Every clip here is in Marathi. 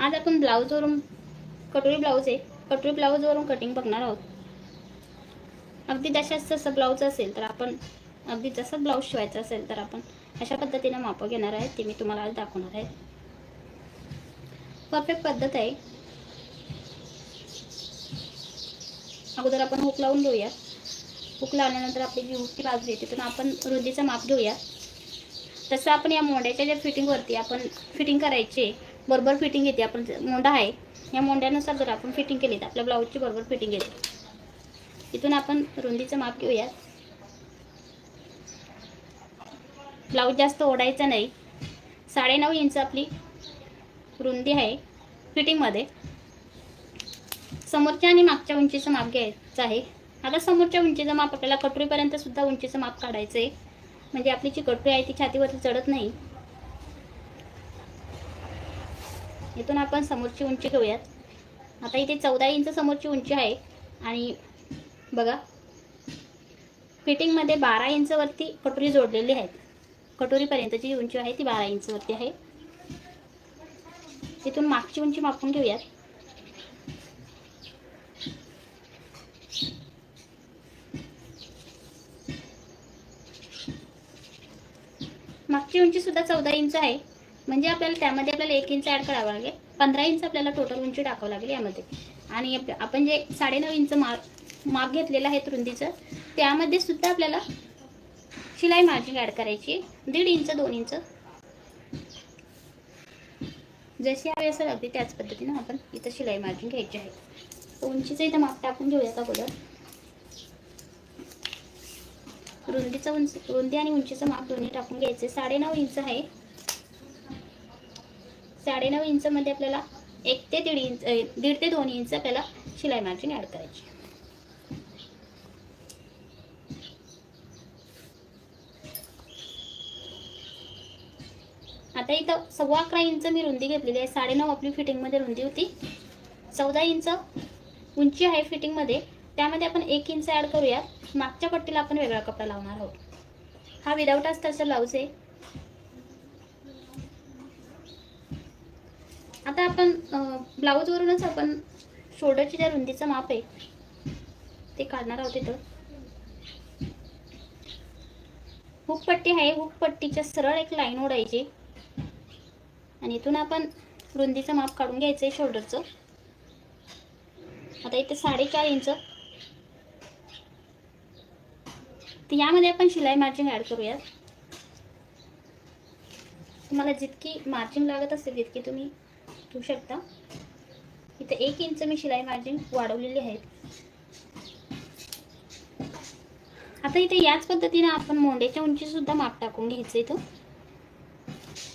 आज आपण ब्लाऊजवरून कटोरी ब्लाऊज आहे. कटोरी ब्लाऊजवरून कटिंग बघणार आहोत. अगदी जशाच जसं ब्लाऊज असेल तर आपण अगदी जसं ब्लाऊज शिवायचं असेल तर आपण अशा पद्धतीने मापं घेणार आहे. ते मी तुम्हाला आज दाखवणार आहे. परफेक्ट पद्धत आहे. अगोदर आपण हुक लावून घेऊया. हुक लावल्यानंतर आपली जी हुकची बाजू आहे तिथून आपण रुंदीचं माप घेऊया. तसं आपण या मोड्याच्या ज्या फिटिंगवरती आपण फिटिंग करायची आहे बरोबर फिटिंग येते आपण मोंडा आहे या मोंड्यानुसार जर आपण फिटिंग केली तर आपल्या ब्लाऊजची बरोबर फिटिंग येते. इथून आपण रुंदीचं माप घेऊयात. ब्लाऊज जास्त ओढायचं नाही. साडेनऊ इंच आपली रुंदी आहे फिटिंगमध्ये समोरच्या आणि मागच्या उंचीचं माप घ्यायचं आहे. आता समोरच्या उंचीचं माप आपल्याला कटोरीपर्यंतसुद्धा उंचीचं माप काढायचं आहे म्हणजे आपली जी कटोरी आहे ती छातीवरती चढत नाही. इथून आपण समोरची उंची घेऊयात. आता इथे चौदा इंच समोरची उंची आहे आणि बघा फिटिंगमध्ये बारा इंचवरती कटोरी जोडलेली आहेत. कटोरीपर्यंतची जी उंची आहे ती बारा इंचवरती आहे. तिथून मागची उंची मापून घेऊयात. मागची उंची सुद्धा चौदा इंच आहे. म्हणजे आपल्याला त्यामध्ये आपल्याला एक इंच ॲड करावं लागेल. पंधरा इंच आपल्याला टोटल उंची टाकावं लागेल यामध्ये. आणि आपण जे साडेनऊ इंच माप माप घेतलेलं आहे रुंदीचं त्यामध्ये सुद्धा आपल्याला शिलाई मार्जिन ॲड करायची. दीड इंच दोन इंच. जशी हवी असेल अगदी त्याच पद्धतीनं आपण इथं शिलाई मार्जिन घ्यायची आहे. उंचीचं इथं माप टाकून घेऊयात अगोदर. रुंदीचं उंच रुंदी आणि उंचीचं माप दोन्ही टाकून घ्यायचे. साडेनऊ इंच आहे. साडेनऊ इंचमध्ये आपल्याला एक ते दीड इंच दीड ते दोन इंच आपल्याला शिलाई मार्जिन ॲड करायची. आता इथं सव्वा अकरा इंच मी रुंदी घेतलेली आहे. साडेनऊ आपली फिटिंगमध्ये रुंदी होती. चौदा इंच उंची आहे फिटिंगमध्ये. त्यामध्ये आपण एक इंच ॲड करूया मागच्या पट्टीला आपण वेगळा कपडा लावणार आहोत. हा विदाऊट अस्तरचा ब्लाऊज आहे. आता आपण ब्लाऊजवरूनच आपण शोल्डरची ज्या रुंदीचं माप आहे ते काढणार आहोत इथं. हुकपट्टी आहे हुकपट्टीच्या सरळ एक लाईन ओढायची. आणि इथून आपण रुंदीचं माप काढून घ्यायचं आहे शोल्डरचं. आता इथे साडेचार इंच. तर यामध्ये आपण शिलाई मार्जिन ॲड करूयात तुम्हाला जितकी मार्जिन लागत असेल तितकी तुम्ही घेऊ शकता. इथे एक इंच मी शिलाई मार्जिन वाढवलेली आहेत आता इथे याच पद्धतीने आपण मोंड्याच्या उंचीसुद्धा माप टाकून घ्यायचं इथं.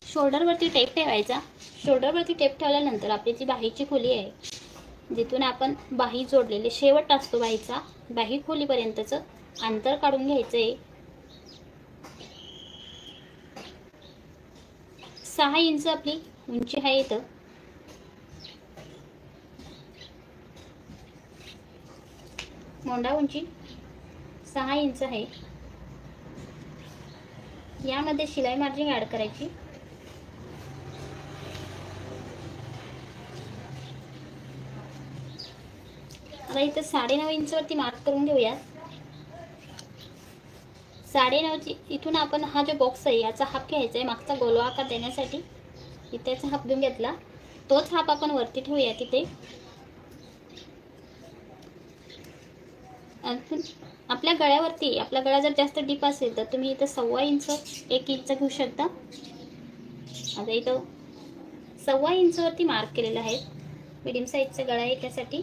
शोल्डरवरती टेप ठेवायचा. शोल्डरवरती टेप ठेवल्यानंतर आपली जी बाहीची खोली आहे जिथून आपण बाही जोडलेले शेवट असतो बाहीचा बाही खोलीपर्यंतचं अंतर काढून घ्यायचं आहे. सहा इंच आपली उंची आहे इथं. मोंडा उंची सहा इंच आहे. यामध्ये शिलाई मार्जिन ॲड करायची. आता इथं साडेनऊ इंचवरती मार्क करून घेऊया. साडेनऊची इथून आपण हा जो बॉक्स आहे याचा हाफ घ्यायचा आहे मागचा गोलवा आकार देण्यासाठी. इथेचा हाफ घेऊन घेतला. तोच हाफ आपण वरती ठेवूया तिथे. आणखीन आपल्या गळ्यावरती आपला गळा जर जास्त डीप असेल तर तुम्ही इथं सव्वा इंच एक इंच घेऊ शकता. आता इथं सव्वा इंचवरती मार्क केलेला आहे. मिडियम साईजचा गळा आहे त्यासाठी.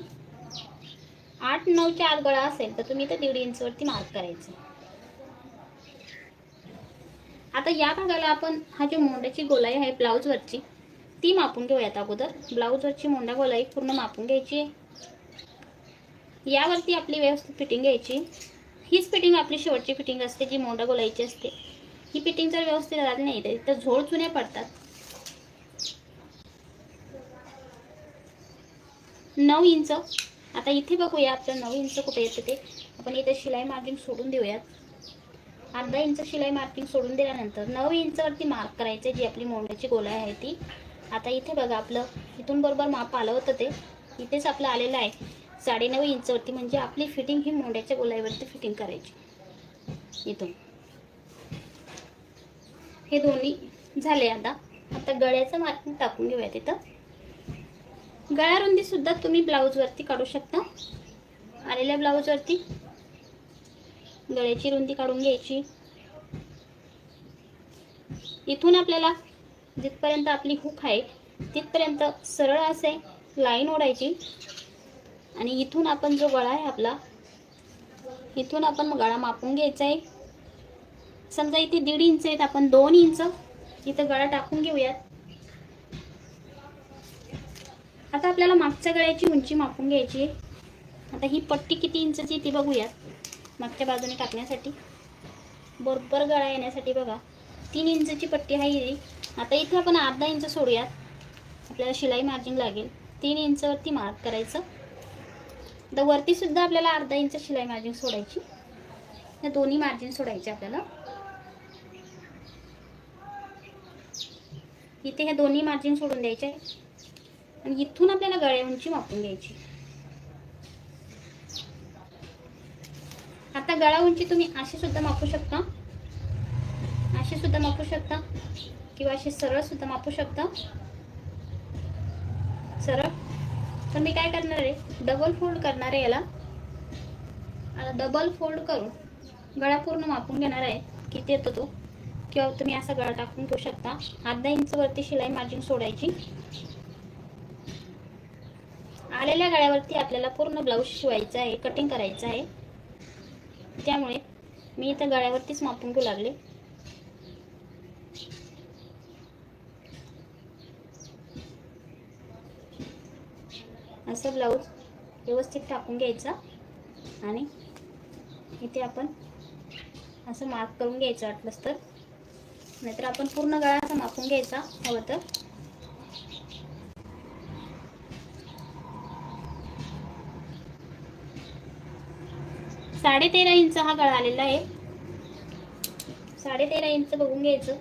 आठ नऊच्या आत गळा असेल तर तुम्ही इथं दीड इंचवरती मार्क करायचं. आता या भागाला आपण हा जो मोंड्याची गोलाई आहे ब्लाऊजवरची ती मापून घेऊयात अगोदर. ब्लाऊजवरची मोंडा गोलाई पूर्ण मापून घ्यायची आहे. यावरती आपली व्यवस्थित फिटिंग घ्यायची. हीच फिटिंग आपली शेवटची फिटिंग असते जी मोंडा गोलायची असते. ही फिटिंग जर व्यवस्थित झाली नाही तर इथं झोळ चुन्या पडतात. नऊ इंच. आता इथे बघूया आपलं नऊ इंच कुठे येतं ते. आपण इथे शिलाई मार्किंग सोडून देऊयात. अर्धा इंच शिलाई मार्किंग सोडून दिल्यानंतर नऊ इंचवरती मार्क करायचे जी आपली मोंड्याची गोलाई आहे ती. आता इथे बघा आपलं इथून बरोबर माप आलं होतं ते. इथेच आपलं आलेलं आहे. साडेनऊ इंचवरती म्हणजे आपली फिटिंग ही मोंड्याच्या गोलाईवरती फिटिंग करायची. इथून. हे दोन्ही झाले आता. आता गळ्याचं मार्किंग टाकून घेऊया तिथं गळ्या रुंदी सुद्धा तुम्ही ब्लाऊजवरती काढू शकता. आलेल्या ब्लाऊजवरती गळ्याची रुंदी काढून घ्यायची. इथून आपल्याला जिथपर्यंत आपली हुक आहे तिथपर्यंत सरळ असे लाईन ओढायची. आणि इथून आपण जो गळा आहे आपला इथून आपण गळा मापून घ्यायचा आहे. समजा इथे दीड इंच आहेत आपण दोन इंच इथं गळा टाकून घेऊयात. आता आपल्याला मागच्या गळ्याची उंची मापून घ्यायची आहे. आता ही पट्टी किती इंचची ती बघूयात मागच्या बाजूने टाकण्यासाठी. बरोबर गळा येण्यासाठी बघा तीन इंचची पट्टी आहे ही. आता इथे आपण अर्धा इंच सोडूयात. आपल्याला शिलाई मार्जिन लागेल. तीन इंचवरती मार्क करायचं. तर वरती सुद्धा आपल्याला अर्धा इंच शिलाई मार्जिन सोडायची. या दोन्ही मार्जिन सोडायचे आपल्याला. इथे ह्या दोन्ही मार्जिन सोडून द्यायचे. आणि इथून आपल्याला गळ्या उंची मापून घ्यायची. आता गळा उंची तुम्ही अशी सुद्धा मापू शकता. अशी सुद्धा मापू शकता. किंवा अशी सरळ सुद्धा मापू शकता. सरळ. पण मी काय करणार आहे? डबल फोल्ड करणार आहे याला. आता डबल फोल्ड करून गळा पूर्ण मापून घेणार आहे. किती येतो तो? किंवा तुम्ही असा गळा टाकून घेऊ शकता. अर्धा इंचवरती शिलाई मार्जिन सोडायची. आलेल्या गळ्यावरती आपल्याला पूर्ण ब्लाऊज शिवायचा आहे कटिंग करायचं आहे. त्यामुळे मी इथं गळ्यावरतीच मापून घेऊ लागले. असं ब्लाऊज व्यवस्थित टाकून घ्यायचा आणि इथे आपण असं मार्क करून घ्यायचं वाटलंच तर. नाहीतर आपण पूर्ण गळा असा मापून घ्यायचा हवं तर. साडे तेरा इंच हा गळा आलेला आहे. साडे तेरा इंच बघून घ्यायचं.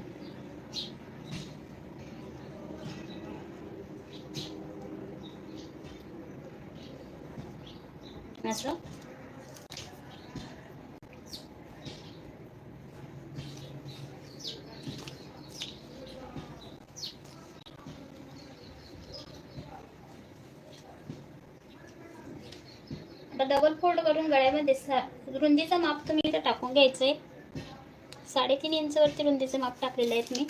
असं आता डबल फोल्ड करून गळ्यामध्ये सा- रुंदीचं माप तुम्ही इथं टाकून घ्यायचंय. साडेतीन इंचवरती रुंदीचं माप टाकलेलं आहे मी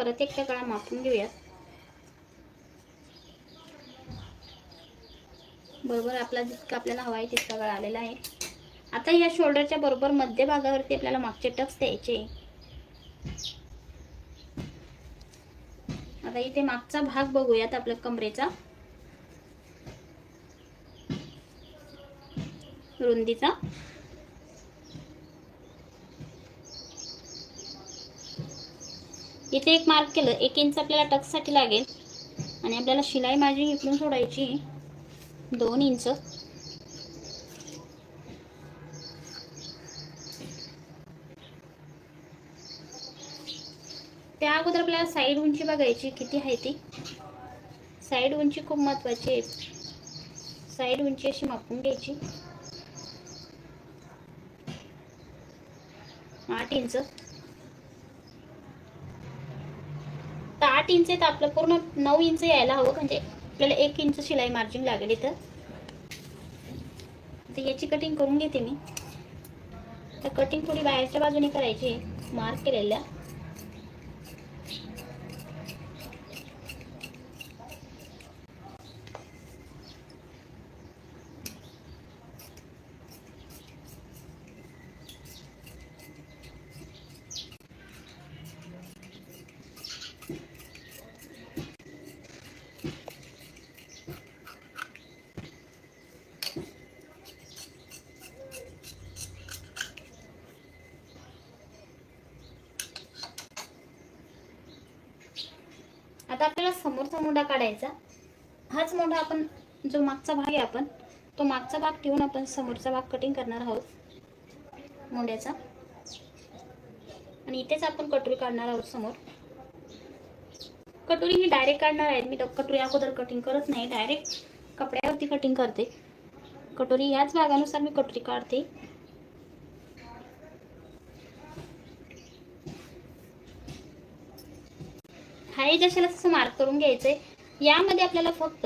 परत एकदा गळा मापून घेऊयात. बरोबर आपला जितका आपल्याला हवा आहे तितका गळा आलेला आहे. आता या शोल्डरच्या बरोबर मध्य भागावरती आपल्याला मागचे टक्स द्यायचे आता इथे मागचा भाग बघूयात आपल्या कमरेचा. रुंदीचा. इथे एक मार्क केलं. एक इंच आपल्याला टक्ससाठी लागेल. आणि आपल्याला शिलाई माझी इकडून सोडायची दोन इंच त्या अगोदर आपल्याला साईड उंची बघायची किती आहे ती? साईड उंची खूप महत्वाची आहे. साईड उंची अशी मापून घ्यायची. आठ इंच तर आठ इंच तर आपलं पूर्ण नऊ इंच यायला हवं म्हणजे आपल्याला एक इंच शिलाई मार्जिन लागेल इथं. तर याची कटिंग करून घेते मी. तर कटिंग थोडी बाहेरच्या बाजूने करायची मार्क केलेल्या. आता आपल्याला समोरचा मुंडा काढायचा. हाच मुंडा आपण जो मागचा भाग आहे आपण तो मागचा भाग ठेवून आपण समोरचा भाग कटिंग करणार आहोत. मोंड्याचा. आणि इथेच आपण कटोरी काढणार आहोत समोर. कटोरी ही डायरेक्ट काढणार आहे मी कटोरी अगोदर कटिंग करत नाही. डायरेक्ट कपड्यावरती कटिंग करते. कटोरी ह्याच भागानुसार मी कटोरी काढते. हाय जशाला तसं मार्क करून घ्यायचंय यामध्ये आपल्याला फक्त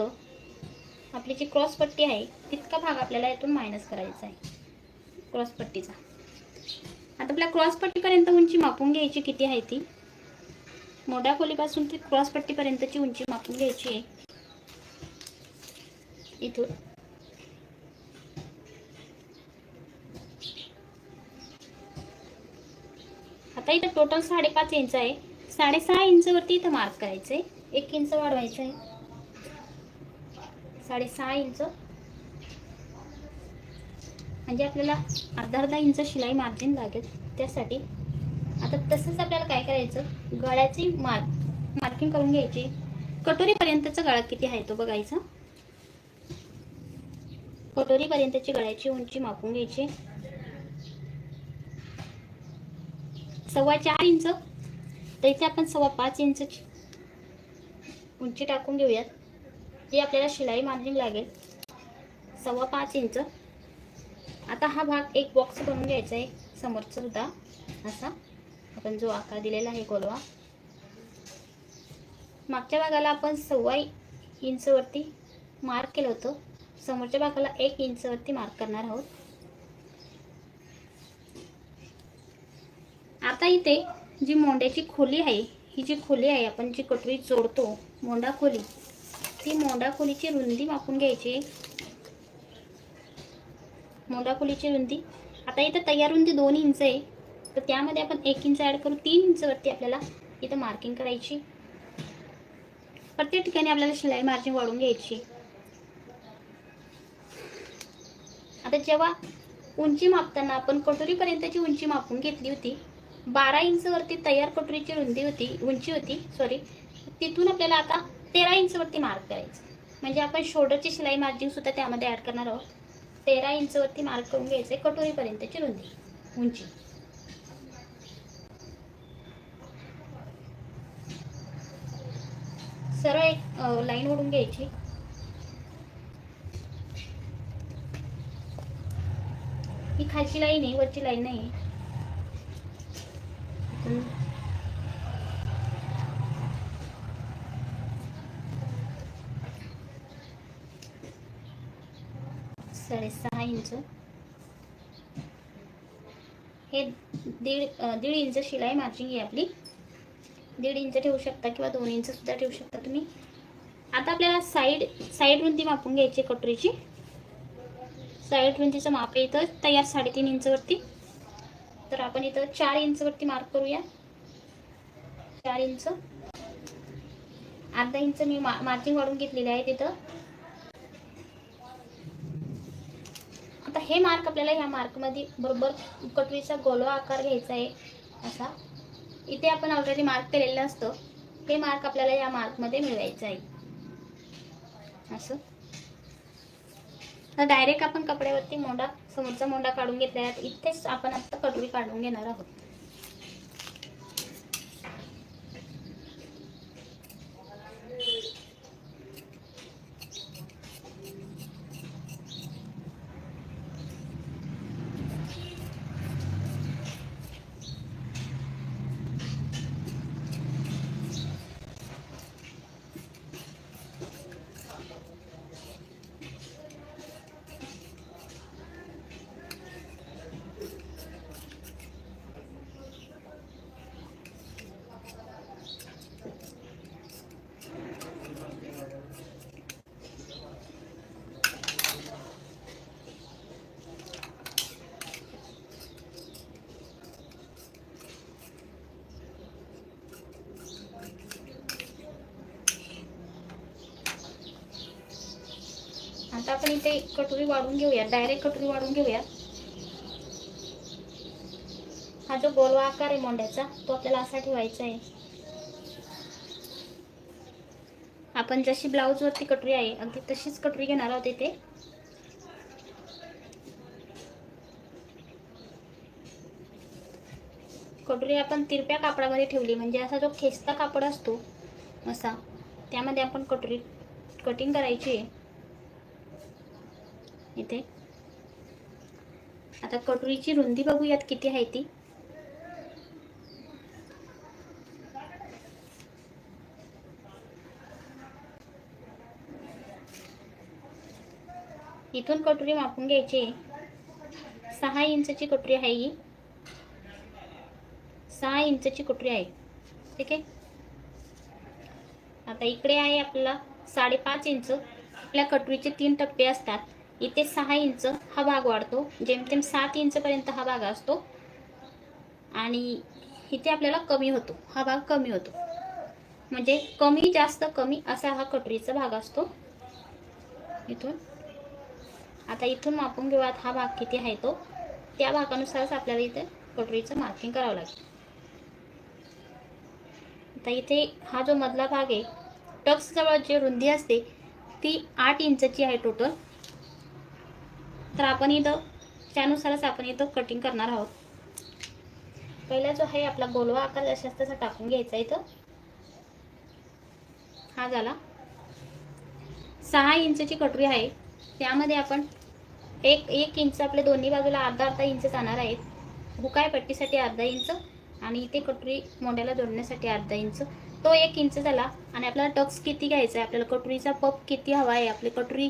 आपली जी क्रॉस पट्टी आहे तितका भाग आपल्याला यातून मायनस करायचा आहे. क्रॉस पट्टीचा. आता आपल्या क्रॉस पट्टीपर्यंत उंची मापून घ्यायची किती आहे ती? मोठ्या खोलीपासून ती क्रॉस पट्टीपर्यंतची उंची मापून घ्यायची आहे. इथून. आता इथं टोटल साडेपाच इंच आहे. साडेसहा इंचवरती इथं मार्क करायचं आहे एक इंच वाढवायचं आहे. साडेसहा इंच. म्हणजे आपल्याला अर्धा अर्धा इंच शिलाई मार्जिन लागेल. त्यासाठी आता तसंच आपल्याला काय करायचं? गळ्याची मार्क मार्किंग करून घ्यायची. कटोरीपर्यंतचा गळा किती आहे तो बघायचा. कटोरीपर्यंतची गळ्याची उंची मापून घ्यायची. सव्वा चार इंच तर इथे आपण सव्वा पाच इंच उंची टाकून घेऊयात. जी आपल्याला शिलाई मार्जिन लागेल. सव्वा पाच इंच. आता हा भाग एक बॉक्स बनवून घ्यायचा आहे. समोरचा सुद्धा असा. आपण जो आकार दिलेला आहे गोलवा मागच्या भागाला आपण सव्वा इंचवरती मार्क केलं होतं. समोरच्या भागाला एक इंचवरती मार्क करणार आहोत. आता इथे जी मोंड्याची खोली आहे ही जी खोली आहे आपण जी कटोरी जोडतो मोंडा खोली ती मोंडा खोलीची रुंदी मापून घ्यायची. मोंडा खोलीची रुंदी. आता इथं तयार रुंदी दोन इंच आहे तर त्यामध्ये आपण एक इंच ॲड करू तीन इंचवरती आपल्याला इथं मार्किंग करायची. प्रत्येक ठिकाणी आपल्याला शिलाई मार्जिन वाढून घ्यायची. आता जेव्हा उंची मापताना आपण कटोरीपर्यंतची उंची मापून घेतली होती बारा इंचवरती तयार कटोरीची रुंदी होती उंची होती सॉरी तिथून आपल्याला आता तेरा इंचवरती मार्क करायचं. म्हणजे आपण शोल्डरची शिलाई मार्जिन सुद्धा त्यामध्ये ॲड करणार आहोत. तेरा इंचवरती मार्क करून घ्यायचं कटोरीपर्यंतची रुंदी उंची. सरळ एक लाईन ओढून घ्यायची. ही खालची लाईन आहे वरची लाईन नाही साडेसहा इंच. हे दीड दीड इंच शिलाई मार्जिंग आहे आपली. दीड इंच ठेवू शकता किंवा दोन इंच सुद्धा ठेवू शकता तुम्ही. आता आपल्याला साईड साईड रुंदी मापून घ्यायची आहे कटोरीची. साईड रुंदीचं माप आहे इथं तयार साडेतीन इंचवरती तर आपण इथं चार इंचवरती मार्क करूया. चार इंच अर्धा इंच मी मा मार्जिंग वाढून घेतलेले आहे तिथं. आता हे मार्क आपल्याला ह्या मार्कमध्ये बरोबर कटोरीचा गोलवा आकार घ्यायचा आहे. असा. इथे आपण ऑलरेडी मार्क केलेलं असतं. हे मार्क आपल्याला या मार्कमध्ये मिळवायचं आहे. असं. तर डायरेक्ट आपण कपड्यावरती मोंडा समोरचा मोंडा काढून घेतला आहे इथेच आपण आता कटोरी काढून घेणार आहोत. आता आपण इथे कटोरी वाढून घेऊया. डायरेक्ट कटोरी वाढून घेऊया. हा जो गोलवा आकार आहे मोंड्याचा तो आपल्याला असा ठेवायचा आहे. आपण जशी ब्लाऊजवरती कटोरी आहे अगदी तशीच कटोरी घेणार आहोत इथे. कटोरी आपण तिरप्या कापडामध्ये ठेवली म्हणजे असा जो खेचता कापड असतो असा त्यामध्ये आपण कटोरी कटिंग करायची आहे. इथे. आता कटोरीची रुंदी बघूयात किती आहे ती. इथून कटोरी मापून घ्यायची. सहा इंचची कटोरी आहे ही. सहा इंचची कटोरी आहे. ठीक आहे? आता इकडे आहे आपल्याला साडेपाच इंच. आपल्या कटोरीचे तीन टप्पे असतात. इथे सहा इंच हा भाग वाढतो जेमतेम सात इंचपर्यंत हा भाग असतो. आणि इथे आपल्याला कमी होतो हा भाग कमी होतो. म्हणजे कमी जास्त कमी असा हा कटोरीचा भाग असतो. इथून. आता इथून मापून घेऊयात हा भाग किती आहे तो. त्या भागानुसारच आपल्याला इथे कटोरीचं मार्किंग करावं लागेल. आता इथे हा जो मधला भाग आहे टक्सजवळ जी रुंदी असते ती आठ इंचची आहे टोटल तर आपण इथं त्यानुसारच आपण इथं कटिंग करणार आहोत. पहिला जो आहे आपला गोलवा आकार जशाच तसा टाकून घ्यायचा इथं. हा झाला. सहा इंचची कटोरी आहे. त्यामध्ये आपण एक एक इंच आपल्या दोन्ही बाजूला अर्धा अर्धा इंच जाणार आहेत. हुकाय पट्टीसाठी अर्धा इंच आणि इथे कटोरी मोंड्याला जोडण्यासाठी अर्धा इंच. तो एक इंच झाला आणि आपल्याला टक्स किती घ्यायचा आहे? आपल्याला कटोरीचा पप किती हवा आहे? आपली कटोरी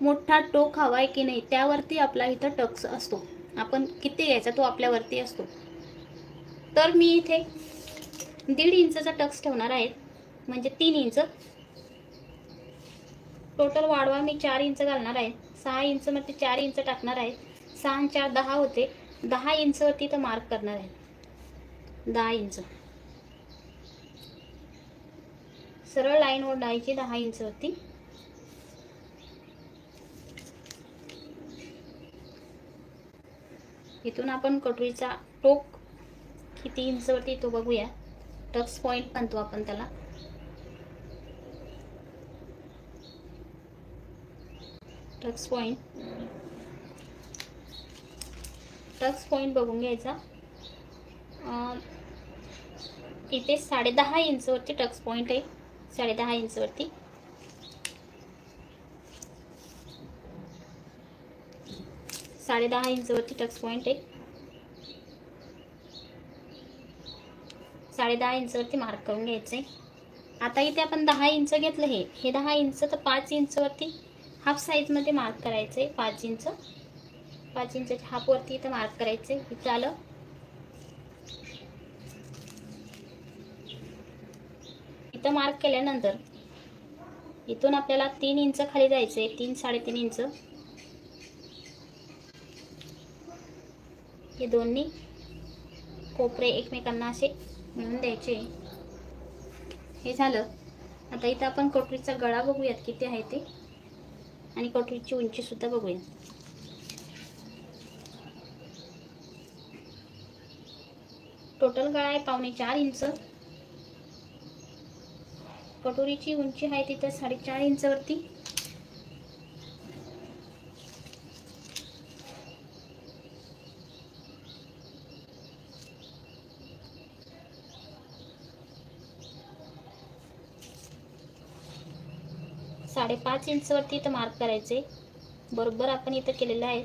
मोठा टोक हवा आहे की नाही त्यावरती आपला इथं टक्स असतो. आपण किती घ्यायचा तो आपल्यावरती असतो. तर मी इथे दीड इंचचा टक्स ठेवणार आहे. म्हणजे तीन इंच. टोटल वाढवा मी चार इंच घालणार आहे. सहा इंच मग ते चार इंच टाकणार आहे. सहा आणि चार दहा होते. दहा इंचवरती तर मार्क करणार आहे. दहा इंच. सरळ लाईन ओढायची दहा इंचवरती. इथून आपण कटोरीचा टोक किती इंचवरती तो बघूया. टक्स पॉईंट म्हणतो आपण त्याला. टक्स पॉईंट टक्स पॉईंट बघून घ्यायचा. इथे साडेदहा इंचवरती टक्स पॉईंट आहे. साडेदहा इंचवरती. साडेदहा इंचवरती टक्स पॉईंट आहे. साडेदहा इंचवरती मार्क करून घ्यायचं आहे आता इथे आपण दहा इंच घेतलं हे. हे दहा इंच तर पाच इंचवरती हाफ साईजमध्ये मार्क करायचं आहे पाच इंच. पाच इंचाच्या हाफवरती इथं मार्क करायचं आहे इथं आलं. इथं मार्क केल्यानंतर इथून आपल्याला तीन इंच खाली जायचं आहे तीन साडेतीन इंच. हे दोन्ही कोपरे एकमेकांना असे मिळून द्यायचे. हे झालं. आता इथं आपण कटोरीचा गळा बघूयात किती आहे ते. आणि कटोरीची उंची सुद्धा बघूया टोटल गळा आहे पावणे चार इंच. कटोरीची उंची आहे तिथं साडेचार इंचवरती पाच इंचवरती इथं मार्क करायचे. बरोबर आपण इथं केलेलं आहे.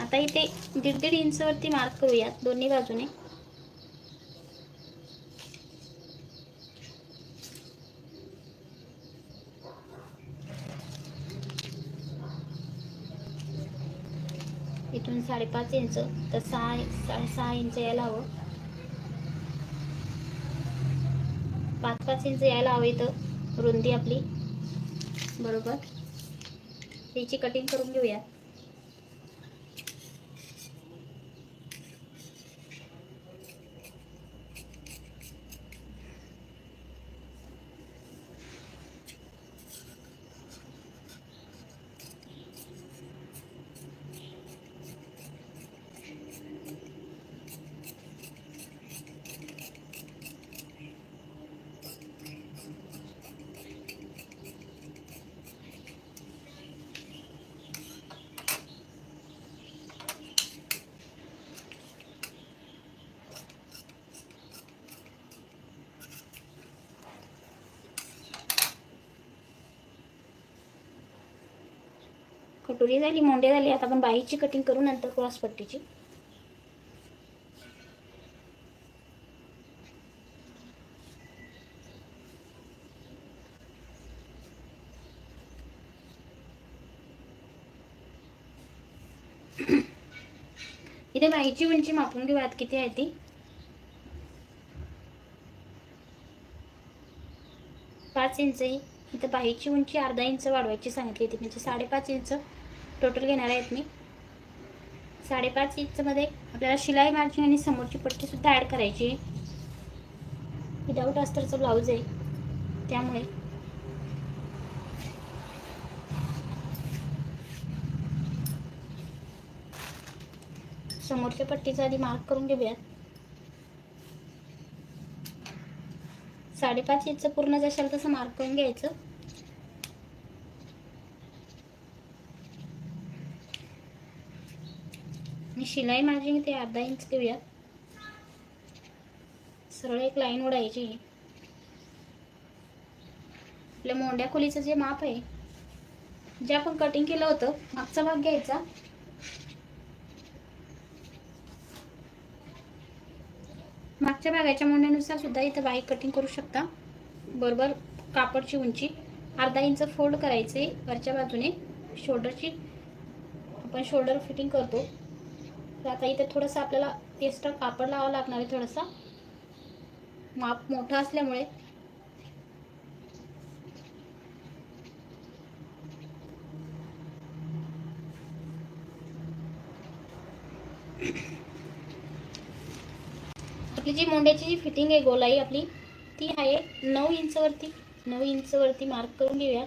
आता इथे दीड दीड इंचवरती मार्क करूयात दोन्ही बाजूने. इथून साडेपाच इंच तर सहा साडेसहा इंच यायला हवं. पाच पाच इंच यायला हवी तर रुंदी आपली. बरोबर. त्याची कटिंग करून घेऊया. कटोरी झाली मोंडे झाली आता आपण बाहीची कटिंग करू नंतर क्रॉस पट्टीची. इथे बाईची उंची मापून घेऊयात किती आहे ती? पाच इंच ही इथं बाईची उंची अर्धा इंच वाढवायची सांगितली होती म्हणजे साडेपाच इंच टोटल घेणार आहेत मी. साडेपाच इंचमध्ये आपल्याला शिलाई मार्जिन आणि समोरची पट्टीसुद्धा ॲड करायची आहे. विदाऊट अस्तरचं ब्लाऊज आहे. त्यामुळे. समोरच्या पट्टीचा आधी मार्क करून घेऊयात. साडेपाच इंच पूर्ण जशाल तसं मार्क करून घ्यायचं. शिलाई मार्जिन ते अर्धा इंच घेऊयात सरळ एक लाईन ओढायची आपल्या मोंड्या खोलीचं जे माप आहे जे आपण कटिंग केलं होतं मागचा भाग घ्यायचा. मागच्या भागाच्या मोंड्यानुसार सुद्धा इथं बाई कटिंग करू शकता. बरोबर कापडची उंची. अर्धा इंच फोल्ड करायचे. वरच्या बाजूने शोल्डरची आपण शोल्डर फिटिंग करतो. तर आता इथे थोडंसं आपल्याला एक्स्ट्रा कापड लावावं लागणार आहे थोडंसं. माप मोठं असल्यामुळे. आपली जी मोंड्याची जी फिटिंग आहे गोलाई आपली ती आहे नऊ इंचवरती नऊ इंचवरती मार्क करून घेऊया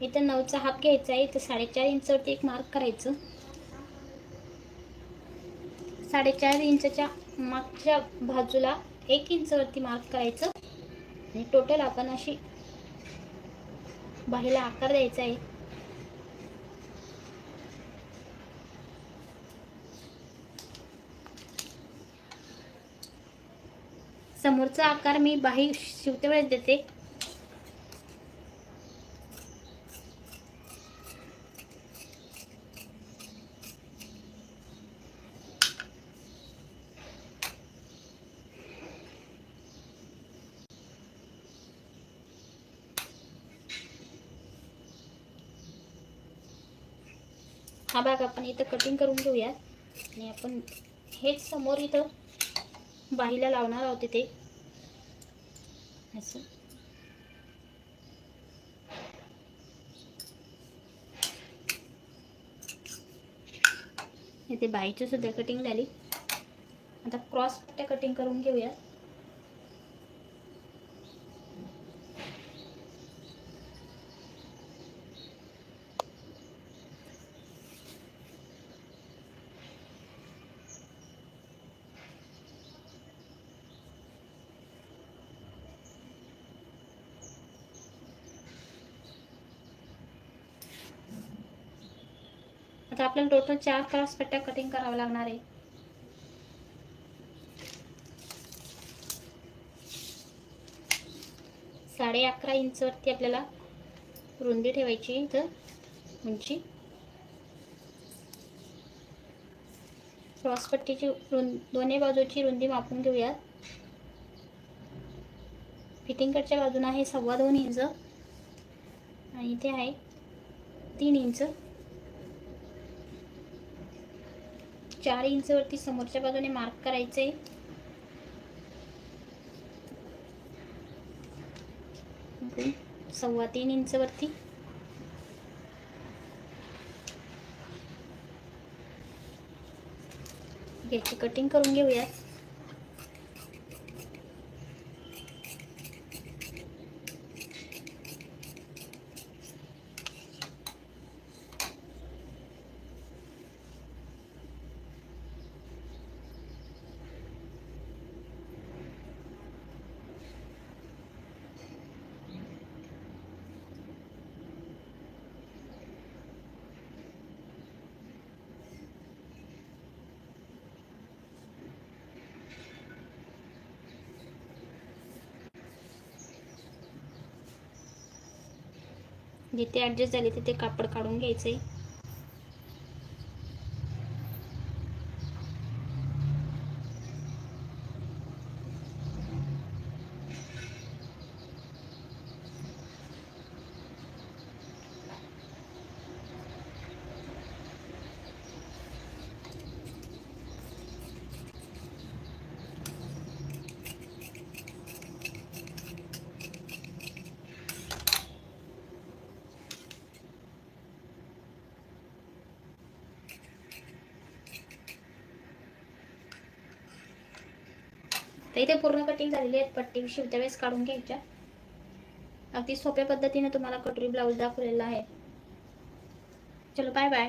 इथं नऊचा हाफ घ्यायचा आहे इथं साडेचार इंचवरती एक मार्क करायचं. साडेचार इंचच्या मागच्या बाजूला एक इंचवरती मार्क करायचं. आणि टोटल आपण अशी बाहीला आकार द्यायचा आहे. समोरचा आकार मी बाही शिवते वेळेस देते. हा भाग आपण इथं कटिंग करून घेऊया आणि आपण हेच समोर इथं बाहीला लावणार आहोत तिथे असं. इथे बाईची सुद्धा कटिंग झाली. आता क्रॉस पट्ट्या कटिंग करून घेऊया आता आपल्याला टोटल चार क्रॉस पट्ट्या कटिंग करावं लागणार आहे. साडे अकरा इंचवरती आपल्याला रुंदी ठेवायची इथं उंची. क्रॉसपट्टीची रुंद दोन्ही बाजूची रुंदी मापून घेऊया फिटिंगकडच्या बाजूनं आहे सव्वा दोन इंच आणि इथे आहे तीन इंच चार इंचवरती समोरच्या बाजूने मार्क करायचे. सव्वा तीन इंचवरती याची कटिंग करून घेऊया जिथे ॲडजस्ट झाले तिथे कापड काढून घ्यायचं आहे तर इथे पूर्ण कटिंग झालेली आहेत पट्टी शिवत्या वेळेस काढून घ्यायच्या. अगदी सोप्या पद्धतीने तुम्हाला कटोरी ब्लाऊज दाखवलेला आहे. चलो बाय बाय